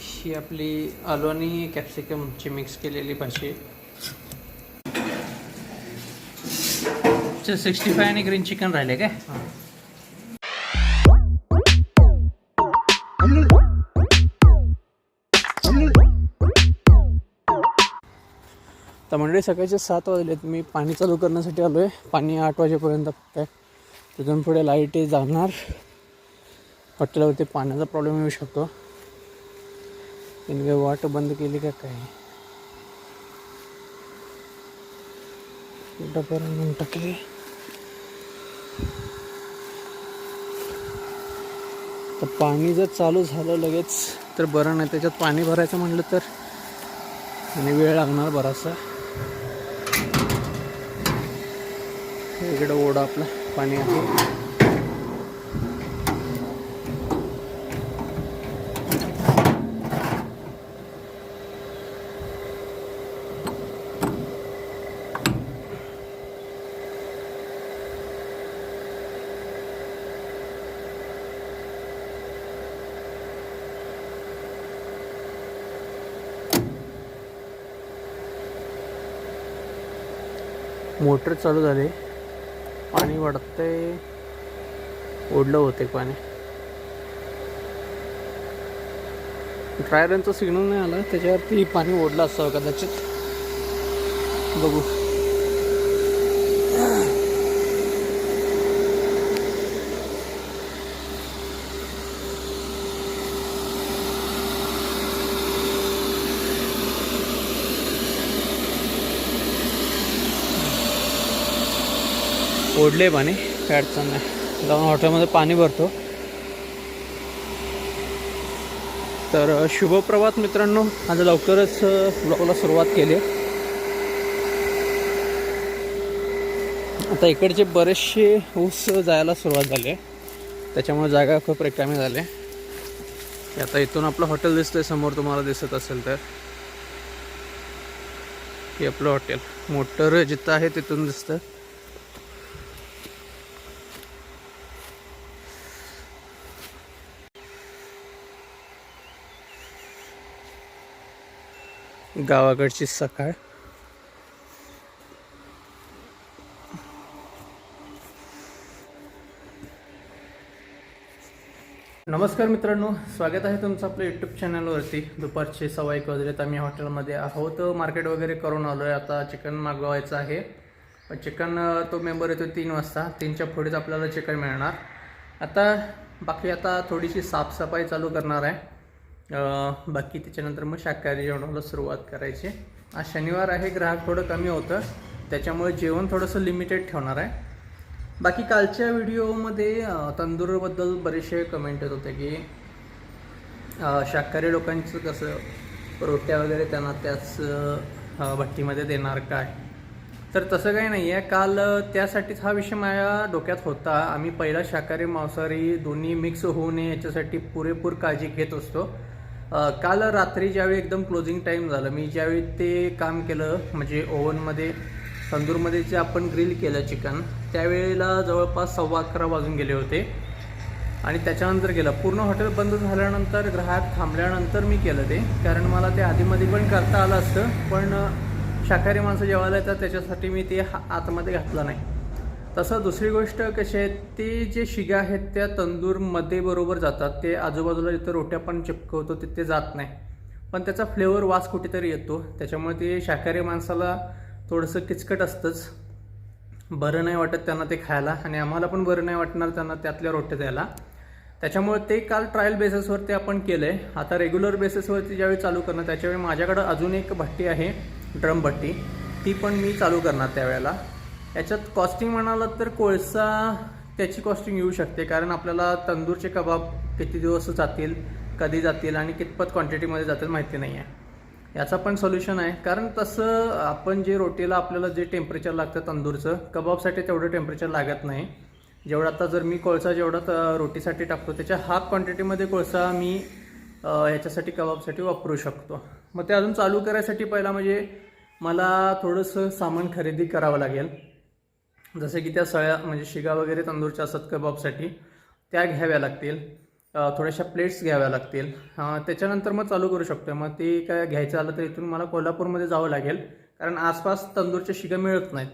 ही आपली आलू आणि कॅप्सिकमची मिक्स केलेली भाजी. सिक्स्टी फाय आणि ग्रीन चिकन राहिले काय? तर मंडळी सकाळचे सात वाजलेत. मी पाणी चालू करण्यासाठी आलो आहे पाणी आठ वाजेपर्यंत फक्त आहे. तिथून पुढे लाइट जाणार. हॉटेलवरती पाण्याचा प्रॉब्लेम येऊ शकतो. त्यांनी काही वाट बंद केली का काय? डबल टाकली. तर पाणी जर चालू झालं लगेच तर बरं नाही. त्याच्यात पाणी भरायचं म्हटलं तर आणि वेळ लागणार बराचसा. इकडं ओढा आपला पाणी आहे. मोटर चालू झाली. पाणी वाढतंय. ओढलं होते पाणी. ड्रायरनचं सिग्नल नाही आला. त्याच्यावरती पाणी ओढलं असावं कदाचित. बघू. ओढले पाणी काय अडचण नाही. जाऊन हॉटेलमध्ये पाणी भरतो. तर शुभप्रभात मित्रांनो आज लवकरच ब्लॉगला सुरुवात केली आहे. आता इकडचे बरेचसे ऊस जायला सुरुवात झाली आहे. त्याच्यामुळे जागा खूप रिकामी झाली आहे. आता इथून आपलं हॉटेल दिसतंय समोर तुम्हाला दिसत असेल तर. हे आपलं हॉटेल. मोटर जिथं आहे तिथून दिसतं. गावाकडची सकाळ. नमस्कार मित्रांनो स्वागत आहे तुमचं आपल्या यूट्यूब चॅनलवरती दुपारचे सव्वा एक वाजलेत आम्ही हॉटेलमध्ये आहोत. मार्केट वगैरे करून आलो आहे आता चिकन मागवायचं आहे. पण चिकन तो मेंबर येतो तीन वाजता. तीनच्या पुढेच आपल्याला चिकन मिळणार. आता बाकी आता थोडीशी साफसफाई चालू करणार आहे. बाकी त्याच्यानंतर मग शाकाहारी जेवणाला सुरुवात करायची. आज शनिवार आहे ग्राहक थोडं कमी होतं. त्याच्यामुळे जेवण थोडंसं लिमिटेड ठेवणार आहे. बाकी कालच्या व्हिडिओमध्ये तंदूरबद्दल बरेचसे कमेंट येत होते की शाकाहारी लोकांचं कसं रोट्या वगैरे त्यांना त्याच भट्टीमध्ये देणार काय? तर तसं काही नाही आहे. काल त्यासाठीच हा विषय माझ्या डोक्यात होता. आम्ही पहिला शाकाहारी मांसाहारी दोन्ही मिक्स होऊ नये याच्यासाठी पुरेपूर काळजी घेत असतो. काल रात्री ज्यावेळी एकदम क्लोजिंग टाईम झालं मी ज्यावेळी ते काम केलं म्हणजे ओव्हनमध्ये तंदूरमध्ये जे आपण ग्रिल केलं चिकन त्यावेळेला जवळपास सव्वा अकरा वाजून गेले होते. आणि त्याच्यानंतर गेलं पूर्ण हॉटेल बंद झाल्यानंतर ग्राहक थांबल्यानंतर मी केलं ते. कारण मला ते आधीमध्ये पण करता आलं असतं पण शाकाहारी माणसं जेवायला येतात त्याच्यासाठी मी ते हा- आतमध्ये घातलं नाही. तसं दुसरी गोष्ट कशी आहे ते जे शिगा आहेत त्या तंदूरमध्ये बरोबर जातात. ते आजूबाजूला जिथं रोट्या पण चिपकवतो तिथे जात नाही. पण त्याचा फ्लेवर वास कुठेतरी येतो. त्याच्यामुळे ते शाकाहारी माणसाला थोडंसं किचकट असतंच. बरं नाही वाटत त्यांना ते खायला आणि आम्हाला पण बरं नाही वाटणार त्यांना त्यातल्या रोट्या द्यायला. त्याच्यामुळे ते काल ट्रायल बेसिसवरती आपण केलं आहे आता रेग्युलर बेसिसवरती ज्यावेळी चालू करणार त्याच्यावेळी माझ्याकडं अजून एक भट्टी आहे ड्रम भट्टी. ती पण मी चालू करणार त्यावेळेला. याच्यात कॉस्टिंग म्हणालात तर कोळसा त्याची कॉस्टिंग येऊ शकते. कारण आपल्याला तंदूरचे कबाब किती दिवस जातील कधी जातील आणि कितपत क्वांटिटीमध्ये जातील माहिती नाही आहे याचा पण सोल्युशन आहे. कारण तसं आपण जे रोटीला आपल्याला जे टेम्परेचर लागतं तंदूरचं कबाबसाठी तेवढं टेम्परेचर लागत नाही. जेवढं आता जर मी कोळसा जेवढा रोटीसाठी टाकतो त्याच्या हाफ क्वांटिटीमध्ये कोळसा मी याच्यासाठी ह्याच्यासाठी कबाबसाठी वापरू शकतो. मग ते अजून चालू करायसाठी पहिला म्हणजे मला थोडंसं सामान खरेदी करावं लागेल. जसे की त्या सळ्या म्हणजे शिगा वगैरे तंदूरच्या असतात कबाबसाठी त्या घ्याव्या लागतील. थोड्याशा प्लेट्स घ्याव्या लागतील. त्याच्यानंतर मग चालू करू शकतो मग ते काय घ्यायचं आलं तर इथून मला कोल्हापूरमध्ये जावं लागेल. कारण आसपास तंदूरच्या शिगा मिळत नाहीत.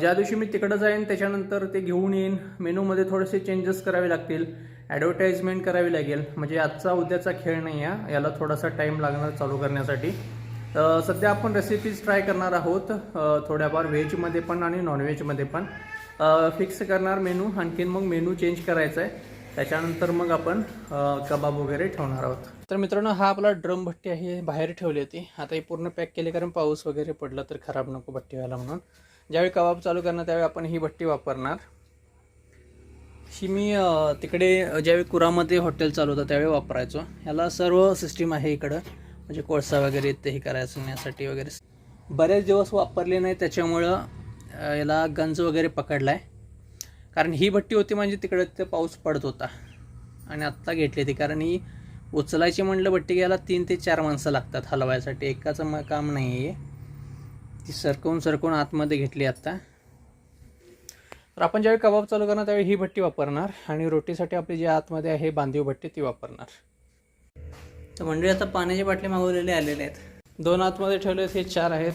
ज्या दिवशी मी तिकडं जाईन त्याच्यानंतर ते घेऊन येईन. मेनूमध्ये थोडेसे चेंजेस करावे लागतील. ॲडव्हर्टाईजमेंट करावी लागेल. म्हणजे आजचा उद्याचा खेळ नाही आहे याला थोडासा टाईम लागणार चालू करण्यासाठी. सध्या आपण रेसिपीज ट्राय करणार आहोत थोड्याफार व्हेजमध्ये पण आणि नॉनव्हेजमध्ये पण. फिक्स करणार मेनू आणखीन मग मेनू चेंज करायचा आहे त्याच्यानंतर मग आपण कबाब वगैरे ठेवणार आहोत. तर मित्रांनो हा आपला ड्रम भट्टी आहे बाहेर ठेवली होती. आता ही पूर्ण पॅक केली कारण पाऊस वगैरे पडला तर खराब नको भट्टी व्हायला म्हणून. ज्यावेळी कबाब चालू करणार त्यावेळी आपण ही भट्टी वापरणार. ही मी तिकडे ज्यावेळी कुरामध्ये हॉटेल चालू होतं त्यावेळी वापरायचो. ह्याला सर्व सिस्टीम आहे इकडं. म्हणजे कोळसा वगैरे ते हे करायसाठी वगैरे. बरेच दिवस वापरले नाही त्याच्यामुळं याला गंज वगैरे पकडला आहे कारण ही भट्टी होती म्हणजे तिकडे ते पाऊस पडत होता. आणि आत्ता घेतली ती. कारण ही उचलायची म्हटलं भट्टी घ्यायला तीन ते चार माणसं लागतात हलवायसाठी. एकाचं म काम नाही आहे ती सरकवून सरकवून आतमध्ये घेतली आत्ता तर आपण ज्यावेळी कबाब चालू करणार त्यावेळी ही भट्टी वापरणार. आणि रोटीसाठी आपली जी आतमध्ये आहे बांधीव भट्टी ती वापरणार. तर मंडळी आता पाण्याची बाटली मागवलेले आलेले आहेत. दोन आतमध्ये ठेवले हे चार आहेत.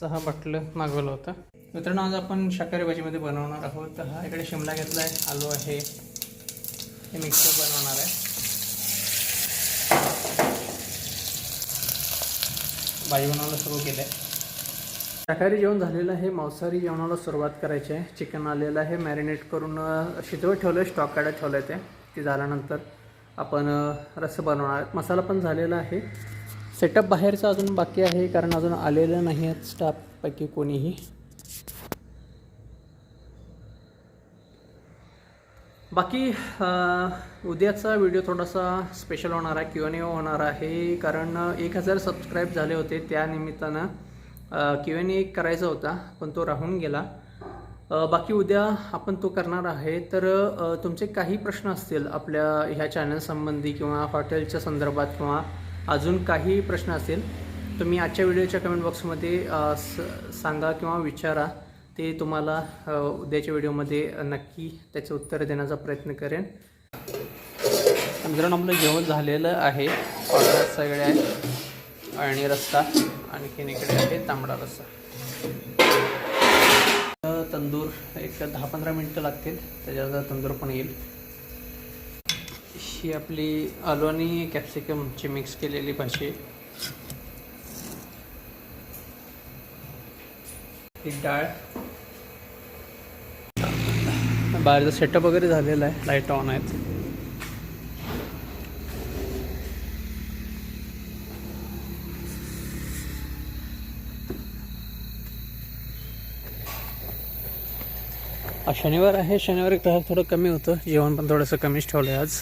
सहा बाटलं मागवलं होतं. मित्रांनो आज आपण शाकाहारी भाजीमध्ये बनवणार आहोत. तर हा इकडे शिमला घेतला आहे आलू आहे. हे मिक्सर बनवणार आहे. भाजी बनवायला सुरू केलं आहे. शाकाहारी जेवण झालेलं आहे मांसाहारी जेवणाला सुरुवात करायची आहे. चिकन आलेलं आहे मॅरिनेट करून अ, शिजवत ठेवलं आहे स्टॉक काढत ठेवलं आहे ते झाल्यानंतर आपण रस्स रस्सा बनवणार आहे मसाला पण झालेला आहे. सेटअप बाहेरचा अजून बाकी आहे कारण अजून आलेलं नाही आहेत स्टाफपैकी कोणीही. बाकी उद्याचा व्हिडिओ थोडासा स्पेशल होणार आहे क्यू एन ए होणार आहे कारण एक हजार सबस्क्राईब झाले होते त्यानिमित्तानं क्यू एन ए करायचा होता पण तो राहून गेला. बाकी उद्या आपण तो करणार आहे. तर तुमचे काही प्रश्न असतील आपल्या ह्या चॅनलसंबंधी किंवा हॉटेलच्या संदर्भात किंवा अजून काही प्रश्न असतील तुम्ही आजच्या व्हिडिओच्या कमेंट बॉक्समध्ये स- सांगा किंवा विचारा. ते तुम्हाला उद्याच्या व्हिडिओमध्ये नक्की त्याचे उत्तर देण्याचा प्रयत्न करेन. मित्रांनो आपलं जेवण झालेलं आहे. ऑर्डर सगळे आहे आणि रस्सा आणखीन इकडे आहे तांबडा रस्सा. तंदूर एक दहा पंधरा मिनटं लागतील त्याच्यानंतर तंदूर पण येईल. ही आपली आलू आणि कॅप्सिकमची मिक्स केलेली भाजी. ही डाळ. बाहेरचा सेटअप वगैरे झालेला आहे लाइट ऑन आहेत. शनिवार आहे. शनिवारी ग्राहक थोडं कमी होतं. जेवण पण थोडंसं कमीच ठेवलं आहे आज.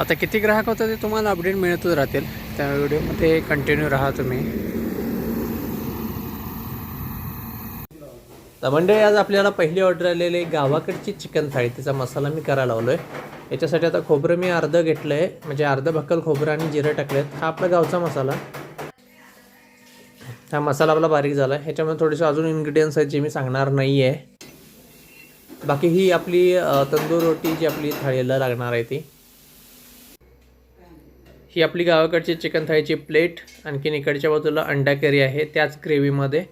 आता किती ग्राहक होतं ते तुम्हाला अपडेट मिळतच राहतील. त्या व्हिडिओमध्ये कंटिन्यू राहा तुम्ही. मंडळी आज आपल्याला पहिली ऑर्डर आलेली गावाकडची चिकन थाळी. तिचा मसाला मी करायला लावलो आहे याच्यासाठी आता खोबरं मी अर्धं घेतलं आहे म्हणजे अर्धं भक्कल खोबरं आणि जिरं टाकलेत. हा आपला गावचा मसाला. हा मसाला आपला बारीक झाला आहे ह्याच्यामध्ये थोडेसे अजून इन्ग्रेडियंट्स आहेत जे मी सांगणार नाही आहे बाकी ही आपली तंदूर रोटी जी आपली थाळीला लागणार आहे ती. ही आपली गावाकडची चिकन थाळीची प्लेट आणखीन इकडच्या बाजूला अंडा करी आहे त्याच ग्रेव्हीमध्ये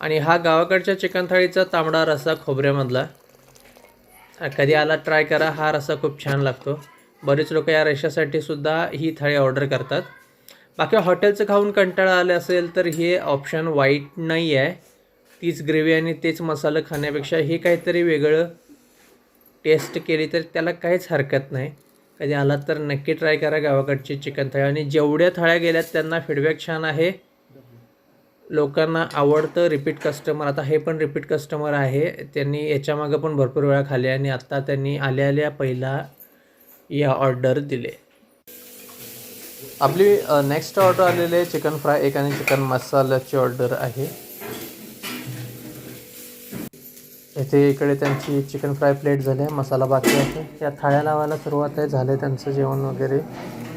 आणि हा गावाकडच्या चिकन थाळीचा तांबडा रस्सा खोबऱ्यामधला. कधी आला ट्राय करा. हा रस्सा खूप छान लागतो. बरेच लोक या रशासाठी सुद्धा ही थाळी ऑर्डर करतात. बाकी हॉटेलचं खाऊन कंटाळा आले असेल तर हे ऑप्शन वाईट नाही आहे तीच ग्रेव्ही आणि तेच मसाला खाण्यापेक्षा हे काहीतरी वेगळं टेस्ट केली तर त्याला काहीच हरकत नाही. कधी आलात तर नक्की ट्राय करा गावाकडची चिकन थाळी. आणि जेवढ्या थाळ्या गेल्यात त्यांना फीडबॅक छान आहे. लोकांना आवडतं रिपीट कस्टमर आता हे पण रिपीट कस्टमर आहे. त्यांनी याच्यामागं पण भरपूर वेळा खाल्ले आणि आत्ता त्यांनी आल्या आल्या पहिला या ऑर्डर दिले. आपली नेक्स्ट ऑर्डर आलेली आहे चिकन फ्राय एक आणि चिकन मसाल्याची ऑर्डर आहे. इथे इकडे त्यांची चिकन फ्राय प्लेट झाली आहे. मसाला बाकी आहे. या थाळ्या लावायला सुरुवात आहे. झाले त्यांचं जेवण वगैरे.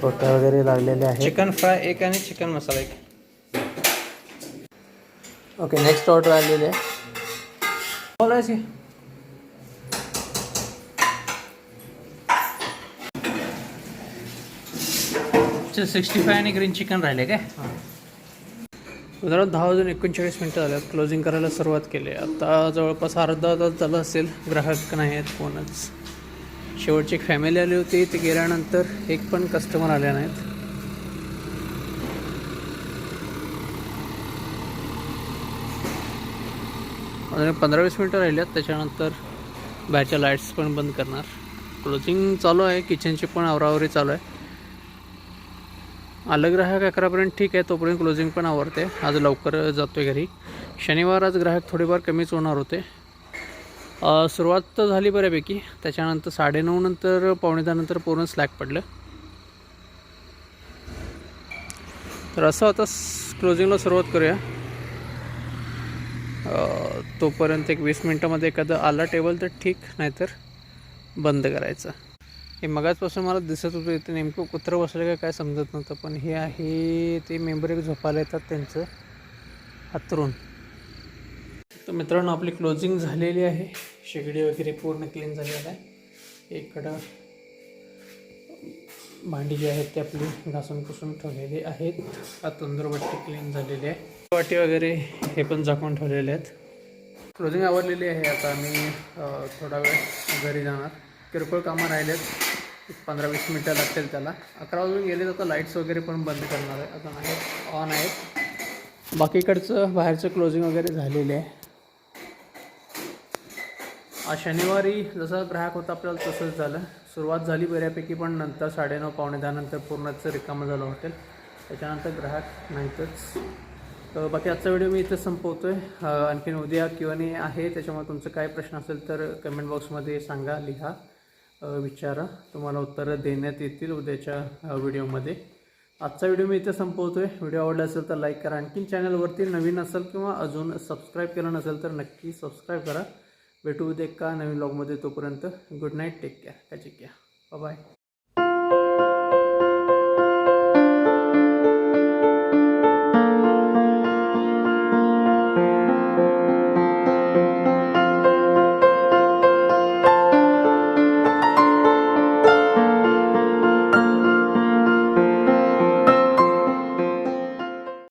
रोट्या वगैरे लागलेले आहे चिकन फ्राय एक आणि चिकन मसाला एक ओके नेक्स्ट ऑर्डर आलेली आहे. बोलायची. सिक्स्टी फाय आणि ग्रीन चिकन राहिले काय? जरा दहा वाजून एकोणचाळीस मिनटं झाल्यात क्लोजिंग करायला सुरुवात केली. आता जवळपास अर्धा तास झाला असेल. ग्राहक नाही आहेत कोणच. शेवटची एक फॅमिली आली होती. ती गेल्यानंतर एक पण कस्टमर आले नाहीत. अजून पंधरा वीस मिनटं राहिल्यात. त्याच्यानंतर बाहेरच्या लाईट्स पण बंद करणार. क्लोजिंग चालू आहे. किचनची पण आवरावरी चालू आहे. आलं ग्राहक अकरापर्यंत ठीक आहे. तोपर्यंत क्लोजिंग पण आवरते. आज लवकर जातो आहे घरी. शनिवार आज ग्राहक थोडेफार कमीच होणार होते. सुरुवात तर झाली बऱ्यापैकी. त्याच्यानंतर साडेनऊ नंतर पावणे दहानंतर पूर्ण स्लॅक पडलं. तर असं आता क्लोजिंगला सुरुवात करूया. तोपर्यंत एक वीस मिनटामध्ये एखादं आला टेबल तर ठीक नाहीतर बंद करायचं. हे मगाचपासून मला दिसत होतं इथे नेमकं कुत्रं बसलं का काय समजत नव्हतं पण हे आहे ते मेंबर एक झोपायला येतात त्यांचं हातरून. तर मित्रांनो आपली क्लोजिंग झालेली आहे. शेगडी वगैरे पूर्ण क्लीन झालेलं आहे. इकडं भांडी जी आहेत ती आपली घासून पुसून ठेवलेली आहेत. हा तंदुरबट्टी क्लीन झालेली आहे. वाटी वगैरे हे पण झाकून ठेवलेले आहेत. क्लोजिंग आवरलेली आहे आता आम्ही थोडा वेळ घरी जाणार. किरकोळ कामं राहिलेत. पंधरा वीस मिनटं लागतील त्याला. अकरा वाजून गेले तर लाईट्स वगैरे पण बंद करणार आहे. आता नाही ऑन आहेत. बाकीकडचं बाहेरचं क्लोजिंग वगैरे झालेलं आहे. आज शनिवारी जसा ग्राहक होता आपल्याला तसंच झालं. सुरुवात झाली बऱ्यापैकी पण नंतर साडेनऊ पावणे दहानंतर पूर्णच रिकामं झालं हॉटेल. त्याच्यानंतर ग्राहक नाहीतच. तर बाकी आजचा व्हिडिओ मी इथं संपवतो आहे आणखीन उद्या किंवा नाही आहे. त्याच्यामुळे तुमचं काय प्रश्न असेल तर कमेंट बॉक्समध्ये सांगा लिहा. विचारा. तुम्हाला उत्तरं देण्यात येतील उद्याच्या व्हिडिओमध्ये आजचा व्हिडिओ मी इथे संपवतो आहे व्हिडिओ आवडला असेल तर लाईक करा. आणखीन चॅनलवरती नवीन असेल किंवा अजून सबस्क्राईब केलं नसेल तर नक्की सबस्क्राईब करा. भेटू उद्या का नवीन ब्लॉगमध्ये तोपर्यंत. गुड नाईट टेक केअर काळजी घ्या बाय